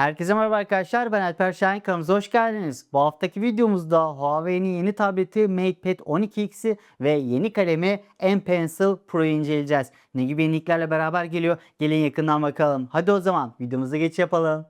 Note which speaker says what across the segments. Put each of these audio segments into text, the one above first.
Speaker 1: Herkese merhaba arkadaşlar ben Alper Şahin kanalımıza hoş geldiniz. Bu haftaki videomuzda Huawei'nin yeni tableti MatePad 12X'i ve yeni kalemi M Pencil Pro'yu inceleyeceğiz. Ne gibi yeniliklerle beraber geliyor? Gelin yakından bakalım. Hadi o zaman videomuza geç yapalım.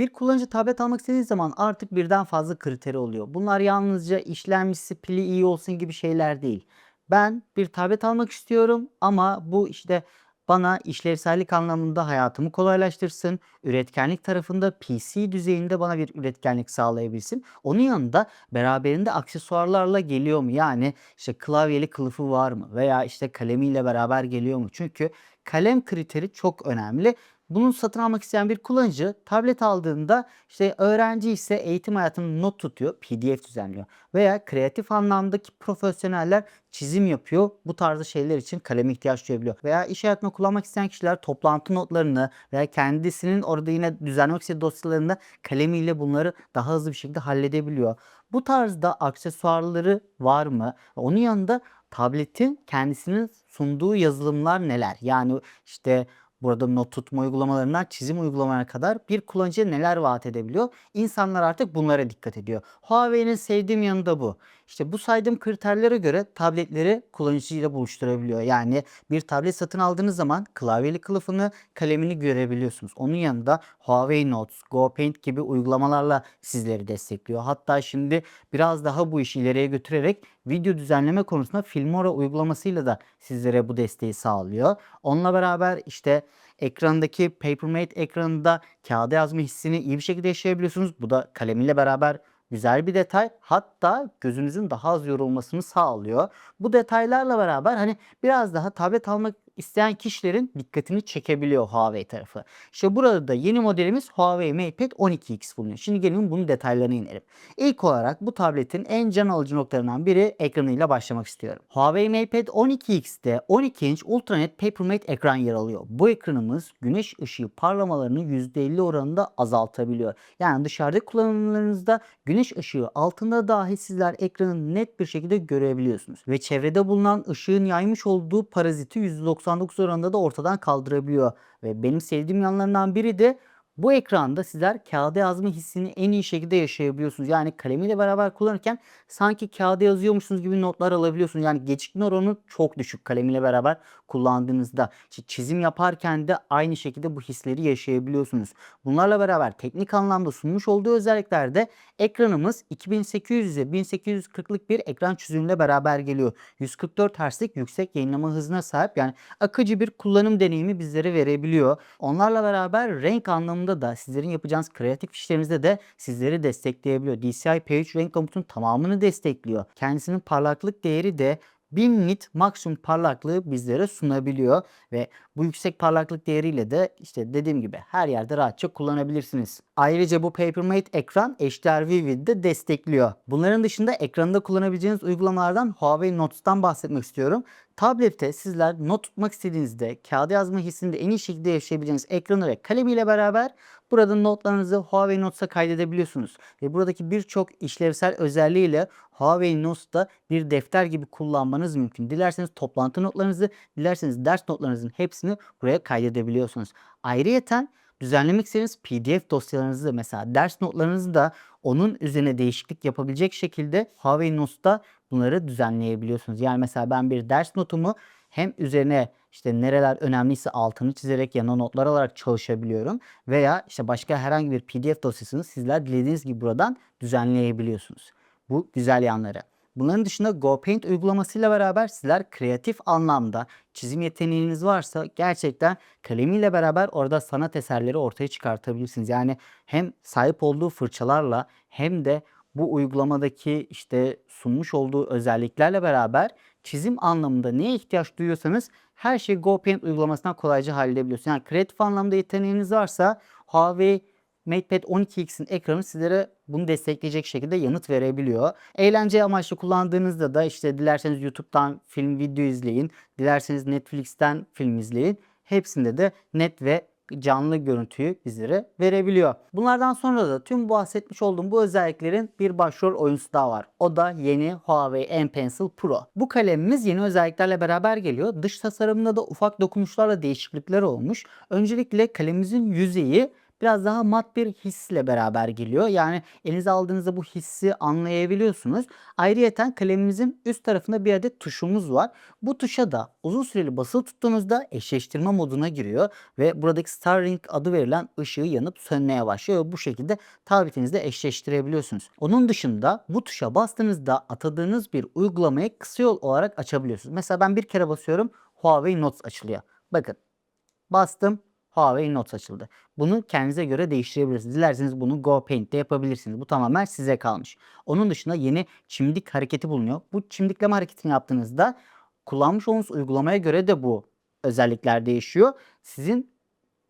Speaker 1: Bir kullanıcı tablet almak istediği zaman artık birden fazla kriteri oluyor. Bunlar yalnızca işlemcisi, pili iyi olsun gibi şeyler değil. Ben bir tablet almak istiyorum ama bu işte bana işlevsellik anlamında hayatımı kolaylaştırsın, üretkenlik tarafında PC düzeyinde bana bir üretkenlik sağlayabilsin. Onun yanında beraberinde aksesuarlarla geliyor mu? Yani işte klavyeli kılıfı var mı? Veya işte kalemiyle beraber geliyor mu? Çünkü kalem kriteri çok önemli. Bunu satın almak isteyen bir kullanıcı tablet aldığında işte öğrenci ise eğitim hayatını not tutuyor, PDF düzenliyor. Veya kreatif anlamdaki profesyoneller çizim yapıyor. Bu tarzda şeyler için kaleme ihtiyaç duyabiliyor. Veya iş hayatında kullanmak isteyen kişiler toplantı notlarını veya kendisinin orada yine düzenlemek istediği dosyalarında kalemiyle bunları daha hızlı bir şekilde halledebiliyor. Bu tarzda aksesuarları var mı? Onun yanında tabletin kendisinin sunduğu yazılımlar neler? Yani işte Burada not tutma uygulamalarından çizim uygulamalarına kadar bir kullanıcıya neler vaat edebiliyor? İnsanlar artık bunlara dikkat ediyor. Huawei'nin sevdiğim yanı da bu. İşte bu saydığım kriterlere göre tabletleri kullanıcıyla buluşturabiliyor. Yani bir tablet satın aldığınız zaman klavyeli kılıfını, kalemini görebiliyorsunuz. Onun yanında Huawei Notes, GoPaint gibi uygulamalarla sizleri destekliyor. Hatta şimdi biraz daha bu işi ileriye götürerek video düzenleme konusunda Filmora uygulamasıyla da sizlere bu desteği sağlıyor. Onunla beraber işte ekrandaki Papermate ekranında kağıda yazma hissini iyi bir şekilde yaşayabiliyorsunuz. Bu da kalemiyle beraber güzel bir detay. Hatta gözünüzün daha az yorulmasını sağlıyor. Bu detaylarla beraber hani biraz daha tablet almak isteyen kişilerin dikkatini çekebiliyor Huawei tarafı. İşte burada da yeni modelimiz Huawei MatePad 12X bulunuyor. Şimdi gelin bunun detaylarına inelim. İlk olarak bu tabletin en can alıcı noktalarından biri ekranıyla başlamak istiyorum. Huawei MatePad 12X'te 12 inç UltraNet Papermate ekran yer alıyor. Bu ekranımız güneş ışığı parlamalarını %50 oranında azaltabiliyor. Yani dışarıda kullanımlarınızda güneş ışığı altında dahi sizler ekranı net bir şekilde görebiliyorsunuz. Ve çevrede bulunan ışığın yaymış olduğu paraziti %99 oranında da ortadan kaldırabiliyor. Ve benim sevdiğim yanlarından biri de bu ekranda sizler kağıda yazma hissini en iyi şekilde yaşayabiliyorsunuz. Yani kalemiyle beraber kullanırken sanki kağıda yazıyormuşsunuz gibi notlar alabiliyorsunuz. Yani gecikme oranı çok düşük kalemiyle beraber kullandığınızda. İşte çizim yaparken de aynı şekilde bu hisleri yaşayabiliyorsunuz. Bunlarla beraber teknik anlamda sunmuş olduğu özelliklerde ekranımız 2800'e 1840'lık bir ekran çözünürlüğüyle beraber geliyor. 144 Hz'lik yüksek yayınlama hızına sahip yani akıcı bir kullanım deneyimi bizlere verebiliyor. Onlarla beraber renk anlamında da sizlerin yapacağınız kreatif işlerinizde de sizleri destekleyebiliyor. DCI P3 renk komutun tamamını destekliyor. Kendisinin parlaklık değeri de 1000 nit maksimum parlaklığı bizlere sunabiliyor ve bu yüksek parlaklık değeriyle de işte dediğim gibi her yerde rahatça kullanabilirsiniz. Ayrıca bu Papermate ekran HDR de destekliyor. Bunların dışında ekranda kullanabileceğiniz uygulamalardan Huawei Notes'tan bahsetmek istiyorum. Tablette sizler not tutmak istediğinizde kağıda yazma hissini de en iyi şekilde yaşayabileceğiniz ekranı ve kalemiyle beraber burada notlarınızı Huawei Notes'a kaydedebiliyorsunuz. Ve buradaki birçok işlevsel özelliğiyle Huawei Notes'ta bir defter gibi kullanmanız mümkün. Dilerseniz toplantı notlarınızı, dilerseniz ders notlarınızın hepsini buraya kaydedebiliyorsunuz. Ayrıyeten düzenlemek istediğiniz PDF dosyalarınızı da mesela ders notlarınızı da onun üzerine değişiklik yapabilecek şekilde Huawei Notes'ta bunları düzenleyebiliyorsunuz. Yani mesela ben bir ders notumu hem üzerine işte nereler önemliyse altını çizerek yanına notlar alarak çalışabiliyorum. Veya işte başka herhangi bir PDF dosyasını sizler dilediğiniz gibi buradan düzenleyebiliyorsunuz. Bu güzel yanları. Bunların dışında GoPaint uygulamasıyla beraber sizler kreatif anlamda çizim yeteneğiniz varsa gerçekten kalemiyle beraber orada sanat eserleri ortaya çıkartabilirsiniz. Yani hem sahip olduğu fırçalarla hem de bu uygulamadaki işte sunmuş olduğu özelliklerle beraber çizim anlamında neye ihtiyaç duyuyorsanız her şeyi GoPaint uygulamasından kolayca halledebiliyorsunuz. Yani kreatif anlamda yeteneğiniz varsa Huawei MatePad 12X'in ekranı sizlere bunu destekleyecek şekilde yanıt verebiliyor. Eğlence amaçlı kullandığınızda da işte dilerseniz YouTube'dan film video izleyin, dilerseniz Netflix'ten film izleyin. Hepsinde de net ve canlı görüntüyü bizlere verebiliyor. Bunlardan sonra da tüm bahsetmiş olduğum bu özelliklerin bir başrol oyuncusu daha var. O da yeni Huawei M Pencil Pro. Bu kalemimiz yeni özelliklerle beraber geliyor. Dış tasarımında da ufak dokunuşlarla değişiklikler olmuş. Öncelikle kalemimizin yüzeyi biraz daha mat bir hisle beraber geliyor. Yani elinize aldığınızda bu hissi anlayabiliyorsunuz. Ayrıyeten kalemimizin üst tarafında bir adet tuşumuz var. Bu tuşa da uzun süreli basılı tuttuğunuzda eşleştirme moduna giriyor ve buradaki Starlink adı verilen ışığı yanıp sönmeye başlıyor ve bu şekilde tabletinizde eşleştirebiliyorsunuz. Onun dışında bu tuşa bastığınızda atadığınız bir uygulamayı kısa yol olarak açabiliyorsunuz. Mesela ben bir kere basıyorum Huawei Notes açılıyor. Bakın bastım Huawei Notes açıldı. Bunu kendinize göre değiştirebilirsiniz. Dilerseniz bunu Go Paint'te yapabilirsiniz. Bu tamamen size kalmış. Onun dışında yeni çimdik hareketi bulunuyor. Bu çimdikleme hareketini yaptığınızda kullanmış olduğunuz uygulamaya göre de bu özellikler değişiyor. Sizin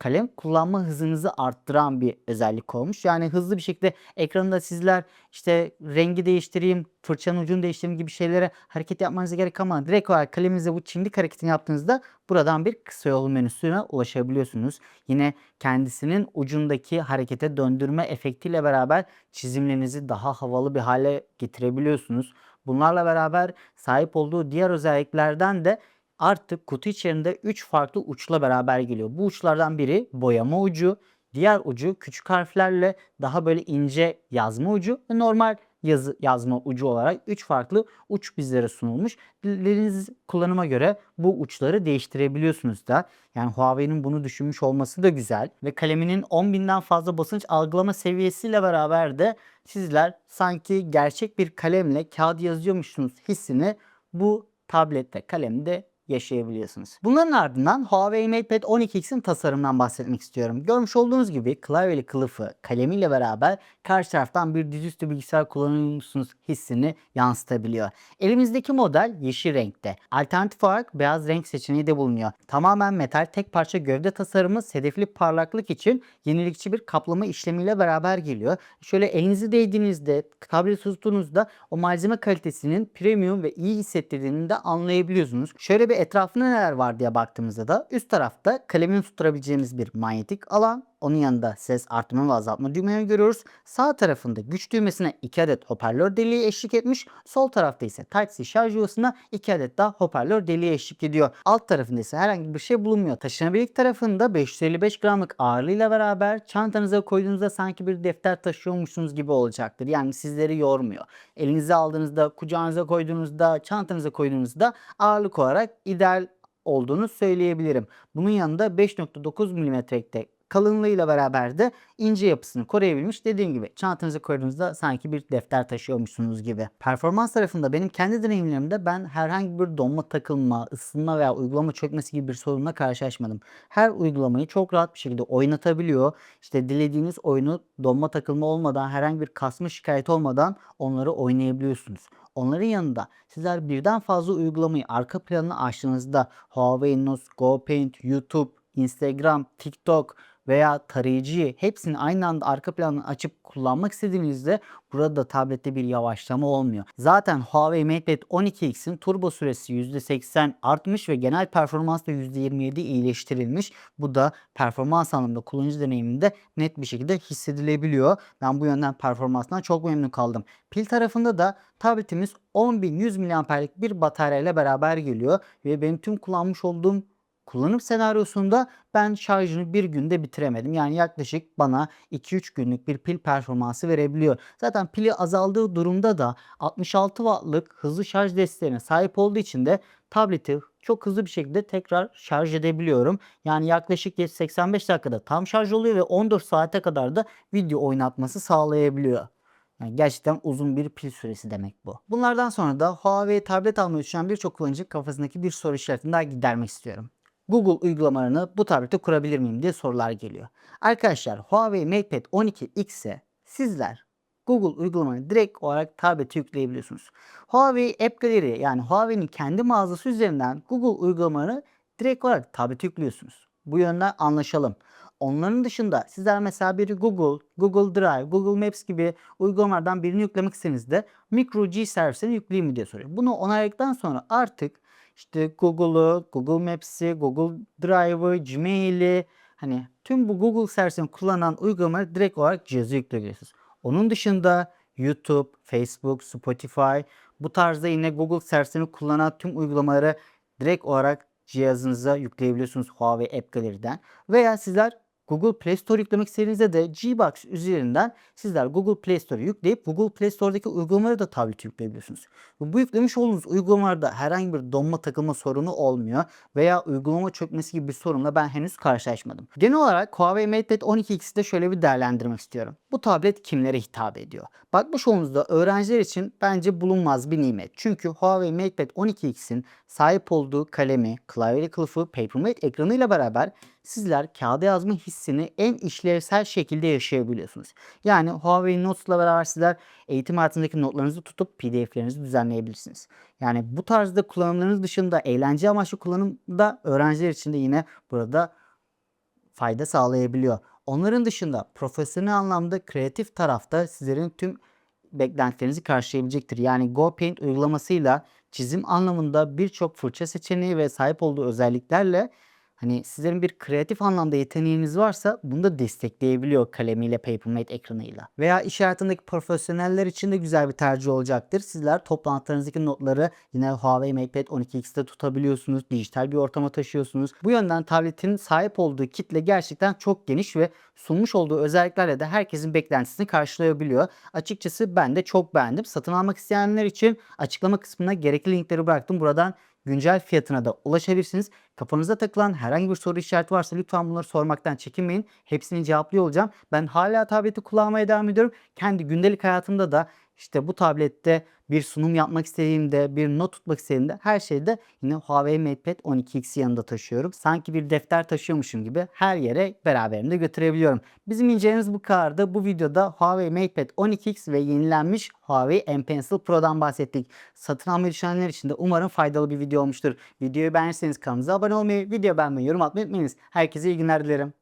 Speaker 1: kalem kullanma hızınızı arttıran bir özellik olmuş. Yani hızlı bir şekilde ekranda sizler işte rengi değiştireyim, fırçanın ucunu değiştireyim gibi şeylere hareket yapmanıza gerek ama direkt olarak kaleminize bu çimdik hareketini yaptığınızda buradan bir kısa yol menüsüne ulaşabiliyorsunuz. Yine kendisinin ucundaki harekete döndürme efektiyle beraber çizimlerinizi daha havalı bir hale getirebiliyorsunuz. Bunlarla beraber sahip olduğu diğer özelliklerden de artık kutu içerisinde 3 farklı uçla beraber geliyor. Bu uçlardan biri boyama ucu, diğer ucu küçük harflerle daha böyle ince yazma ucu ve normal yazı yazma ucu olarak 3 farklı uç bizlere sunulmuş. Dilediğiniz kullanıma göre bu uçları değiştirebiliyorsunuz da. Yani Huawei'nin bunu düşünmüş olması da güzel. Ve kaleminin 10.000'den fazla basınç algılama seviyesiyle beraber de sizler sanki gerçek bir kalemle kağıt yazıyormuşsunuz hissini bu tablette, kalemde yaşayabiliyorsunuz. Bunların ardından Huawei MatePad 12X'in tasarımından bahsetmek istiyorum. Görmüş olduğunuz gibi klavyeli kılıfı kalemiyle beraber karşı taraftan bir dizüstü bilgisayar kullanıyormuşsunuz hissini yansıtabiliyor. Elimizdeki model yeşil renkte. Alternatif olarak beyaz renk seçeneği de bulunuyor. Tamamen metal tek parça gövde tasarımı hedefli parlaklık için yenilikçi bir kaplama işlemiyle beraber geliyor. Şöyle elinizi değdiğinizde, tablet tuttuğunuzda o malzeme kalitesinin premium ve iyi hissettirdiğini de anlayabiliyorsunuz. Şöyle bir etrafında neler var diye baktığımızda da üst tarafta kalemini tutturabileceğimiz bir manyetik alan, onun yanında ses artma ve azaltma düğmeleri görüyoruz. Sağ tarafında güç düğmesine 2 adet hoparlör deliği eşlik etmiş. Sol tarafta ise Type-C şarj yuvasına 2 adet daha hoparlör deliği eşlik ediyor. Alt tarafında ise herhangi bir şey bulunmuyor. Taşınabilik tarafında 555 gramlık ağırlığıyla beraber çantanıza koyduğunuzda sanki bir defter taşıyormuşsunuz gibi olacaktır. Yani sizleri yormuyor. Elinize aldığınızda, kucağınıza koyduğunuzda, çantanıza koyduğunuzda ağırlık olarak ideal olduğunu söyleyebilirim. Bunun yanında 5.9 mm'likte kalınlığıyla beraber de ince yapısını koruyabilmiş. Dediğim gibi çantanıza koyduğunuzda sanki bir defter taşıyormuşsunuz gibi. Performans tarafında benim kendi deneyimlerimde ben herhangi bir donma takılma, ısınma veya uygulama çökmesi gibi bir sorunla karşılaşmadım. Her uygulamayı çok rahat bir şekilde oynatabiliyor. İşte dilediğiniz oyunu donma takılma olmadan herhangi bir kasma şikayeti olmadan onları oynayabiliyorsunuz. Onların yanında sizler birden fazla uygulamayı arka planına açtığınızda Huawei Notes, GoPaint, YouTube, Instagram, TikTok veya tarayıcıyı hepsini aynı anda arka planını açıp kullanmak istediğinizde burada tablette bir yavaşlama olmuyor. Zaten Huawei MatePad 12X'in turbo süresi %80 artmış ve genel performans da %27 iyileştirilmiş. Bu da performans anlamında kullanıcı deneyiminde net bir şekilde hissedilebiliyor. Ben bu yönden performansından çok memnun kaldım. Pil tarafında da tabletimiz 10.100 mAh'lik bir bataryayla beraber geliyor ve benim tüm kullanmış olduğum kullanım senaryosunda ben şarjını bir günde bitiremedim. Yani yaklaşık bana 2-3 günlük bir pil performansı verebiliyor. Zaten pili azaldığı durumda da 66 wattlık hızlı şarj desteğine sahip olduğu için de tableti çok hızlı bir şekilde tekrar şarj edebiliyorum. Yani yaklaşık 85 dakikada tam şarj oluyor ve 14 saate kadar da video oynatması sağlayabiliyor. Yani gerçekten uzun bir pil süresi demek bu. Bunlardan sonra da Huawei tablet almayı düşünen birçok kullanıcı kafasındaki bir soru işaretini daha gidermek istiyorum. Google uygulamalarını bu tablette kurabilir miyim diye sorular geliyor. Arkadaşlar Huawei MatePad 12X'e sizler Google uygulamalarını direkt olarak tablete yükleyebiliyorsunuz. Huawei App Gallery yani Huawei'nin kendi mağazası üzerinden Google uygulamalarını direkt olarak tablete yüklüyorsunuz. Bu yönden anlaşalım. Onların dışında sizler mesela bir Google, Google Drive, Google Maps gibi uygulamalardan birini yüklemek istediğinizde Micro G servisini yükleyeyim mi diye soruyor. Bunu onayladıktan sonra artık işte Google'u, Google Maps'i, Google Drive'ı, Gmail'i hani tüm bu Google servisini kullanan uygulamaları direkt olarak cihaza yükleyebilirsiniz. Onun dışında YouTube, Facebook, Spotify bu tarzda yine Google servisini kullanan tüm uygulamaları direkt olarak cihazınıza yükleyebiliyorsunuz Huawei App Gallery'den. Veya sizler Google Play Store yüklemek istediğinizde de Gbox üzerinden sizler Google Play Store'u yükleyip Google Play Store'daki uygulamaları da tablete yükleyebiliyorsunuz. Bu yüklemiş olduğunuz uygulamalarda herhangi bir donma takılma sorunu olmuyor veya uygulama çökmesi gibi bir sorunla ben henüz karşılaşmadım. Genel olarak Huawei MatePad 12X'de şöyle bir değerlendirmek istiyorum. Bu tablet kimlere hitap ediyor? Bakmış olduğunuzda öğrenciler için bence bulunmaz bir nimet. Çünkü Huawei MatePad 12X'in sahip olduğu kalemi, klavyeli kılıfı, Papermate ekranıyla beraber sizler kağıda yazma hissini en işlevsel şekilde yaşayabiliyorsunuz. Yani Huawei Notes'la beraber sizler eğitim hayatındaki notlarınızı tutup PDF'lerinizi düzenleyebilirsiniz. Yani bu tarzda kullanımlarınız dışında eğlence amaçlı kullanımda öğrenciler için de yine burada fayda sağlayabiliyor. Onların dışında profesyonel anlamda kreatif tarafta sizlerin tüm beklentilerinizi karşılayabilecektir. Yani GoPaint uygulamasıyla çizim anlamında birçok fırça seçeneği ve sahip olduğu özelliklerle hani sizlerin bir kreatif anlamda yeteneğiniz varsa bunu da destekleyebiliyor kalemiyle, Papermate ekranıyla. Veya iş hayatındaki profesyoneller için de güzel bir tercih olacaktır. Sizler toplantılarınızdaki notları yine Huawei MatePad 12X'te tutabiliyorsunuz. Dijital bir ortama taşıyorsunuz. Bu yönden tabletin sahip olduğu kitle gerçekten çok geniş ve sunmuş olduğu özelliklerle de herkesin beklentisini karşılayabiliyor. Açıkçası ben de çok beğendim. Satın almak isteyenler için açıklama kısmına gerekli linkleri bıraktım. Buradan güncel fiyatına da ulaşabilirsiniz. Kafanıza takılan herhangi bir soru işareti varsa lütfen bunları sormaktan çekinmeyin. Hepsini cevaplıyor olacağım. Ben hala tableti kullanmaya devam ediyorum. Kendi gündelik hayatımda da işte bu tablette bir sunum yapmak istediğimde, bir not tutmak istediğimde her şeyde yine Huawei MatePad 12X'i yanında taşıyorum. Sanki bir defter taşıyormuşum gibi her yere beraberimde götürebiliyorum. Bizim incelememiz bu kadardı. Bu videoda Huawei MatePad 12X ve yenilenmiş Huawei M Pencil Pro'dan bahsettik. Satın almayı düşünenler için de umarım faydalı bir video olmuştur. Videoyu beğenirseniz kanalımıza abone olmayı, video beğenmeyi, yorum atmayı unutmayınız. Herkese iyi günler dilerim.